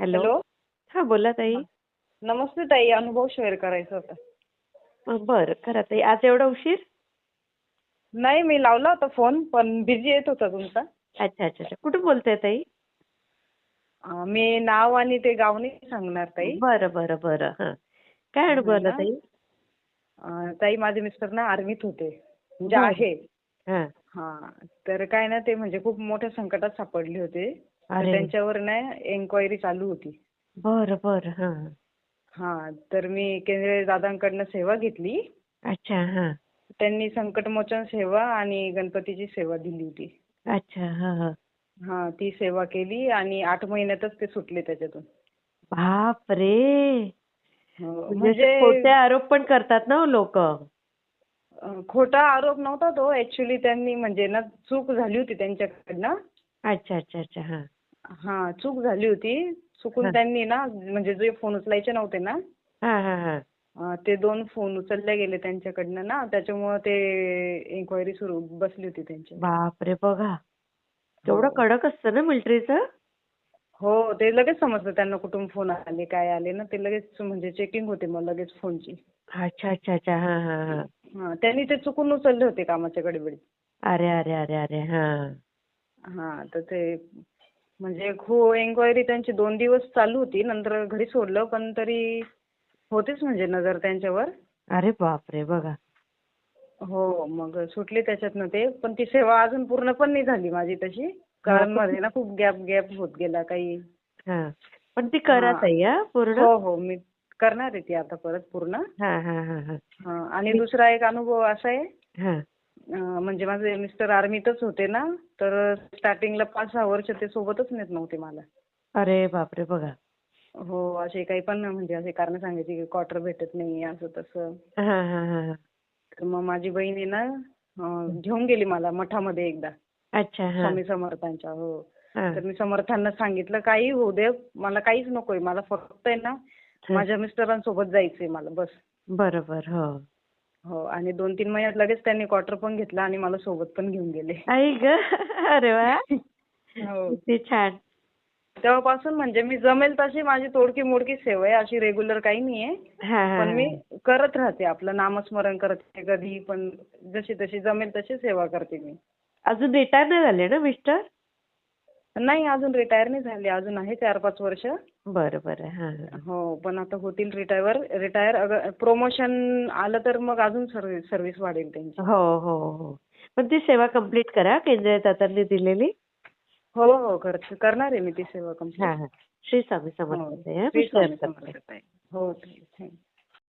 Hello. हा बोला ताई. नमस्ते ताई अनुभव शेअर करायचा होता. बरं करा ताई आज एवढा उशीर? नाही मी लावला होता फोन पण बिझी येत होता तुमचा. अच्छा अच्छा अच्छा. कुठून बोलताय ताई? मी नाव आणि ते गाव नाही सांगणार ताई. बरं बरं बरं. हा. काय अनुभव आला? ताई? ताई माझे मिस्टर ना आर्मीत होते. म्हणजे. आहे. हा. हा. तर काय ना ते म्हणजे खूप मोठ्या संकटात सापडले होते. तर त्यांच्यावर ना एन्क्वायरी चालू होती. बरं बरं हा. हा तर मी केंद्रीय दादांकडनं सेवा घेतली. अच्छा हा. त्यांनी संकटमोचन सेवा आणि गणपतीची सेवा दिली होती. अच्छा हा हा. हा ती सेवा केली आणि आठ महिन्यातच ते सुटले त्याच्यातून. बाप रे हो, म्हणजे म्हणजे खोटे आरोप पण करतात ना लोक. अं, खोटा आरोप नव्हता तो. ऍक्च्युली त्यांनी म्हणजे ना चूक झाली होती त्यांच्याकडनं. अच्छा अच्छा अच्छा हा. हा चूक झाली होती. चुकून त्यांनी ना म्हणजे जे फोन उचलायचे नव्हते ना हा हा हा. अं, ते दोन फोन उचलले गेले त्यांच्याकडनं ना त्याच्यामुळे ते एन्क्वायरी सुरू बसली होती त्यांची. बाप रे बघा. केवढं हो. कडक असतं ना मिलिटरीचं हो ते लगेच समजलं त्यांना कुठून फोन आले काय आले ना ते लगेच म्हणजे चेकिंग होते मग लगेच फोनची अच्छा अच्छा अच्छा. हा हा हा. हा त्यांनी ते चुकून उचलले होते कामाच्या गडबडीत. अरे अरे अरे अरे. हा. हा तर ते म्हणजे खूप एन्क्वायरी त्यांची दोन दिवस चालू होती. नंतर घरी सोडलं पण तरी होतीच म्हणजे नजर त्यांच्यावर. अरे बापरे बघा. हो मग सुटले त्याच्यातनं ते. पण ती सेवा अजून पूर्ण पण नाही झाली माझी तशी. कारण मध्ये ना खूप गॅप गॅप होत गेला काही. हा. पण ती करा हा. ताई हा पूर्ण? हो हो मी करणार आहे ती आता परत पूर्ण. हा हा हा हा. हा, आणि दुसरा एक अनुभव असा आहे. हा. म्हणजे माझे मिस्टर आर्मीतच होते ना तर स्टार्टिंगला पाच सहा वर्ष ते सोबतच नेत नव्हते मला. अरे बापरे बघा. हो असे काही पण म्हणजे असे कारण सांगायचे की क्वार्टर भेटत नाही असं तसं. हा हा हा हा. तर मग माझी बहीण आहे ना घेऊन गेली मला मठामध्ये एकदा. अच्छा हा. स्वामी समर्थांच्या हो. हा. तर मी समर्थांना सांगितलं काही होऊ दे मला काहीच नकोय मला फक्त आहे ना माझ्या मिस्टरांसोबत जायचंय मला बस. बरोबर हो. हो आणि दोन तीन महिन्यात लगेच त्यांनी क्वार्टर पण घेतला आणि मला सोबत पण घेऊन गेले. आई ग अरे वा. हो. किती छान. तेव्हापासून म्हणजे मी जमेल तशी माझी तोडकी मोडकी सेवा आहे अशी रेग्युलर काही नाहीये. हा हा पण मी करत राहते आपलं नामस्मरण करते कधी पण जशी तशी जमेल तशी सेवा करते मी. अजून रिटायर नाही झाले ना मिस्टर? नाही अजून रिटायर नाही झाले अजून आहे चार पाच वर्ष. बरं बरं हा हा. हो पण आता होतील रिटायर रिटायर प्रमोशन आलं तर मग अजून सर्व्हिस सर्व्हिस वाढेल त्यांची हो हो हो पण ती सेवा कंप्लीट करा केंद्रीय दातांनी दिलेली हो हो कर- करणार आहे मी ती सेवा हा कंप्लीट हा श्री स्वामी समर्थ ताई, हा. मी श्री स्वामी समर्थ ताई. हो ताई.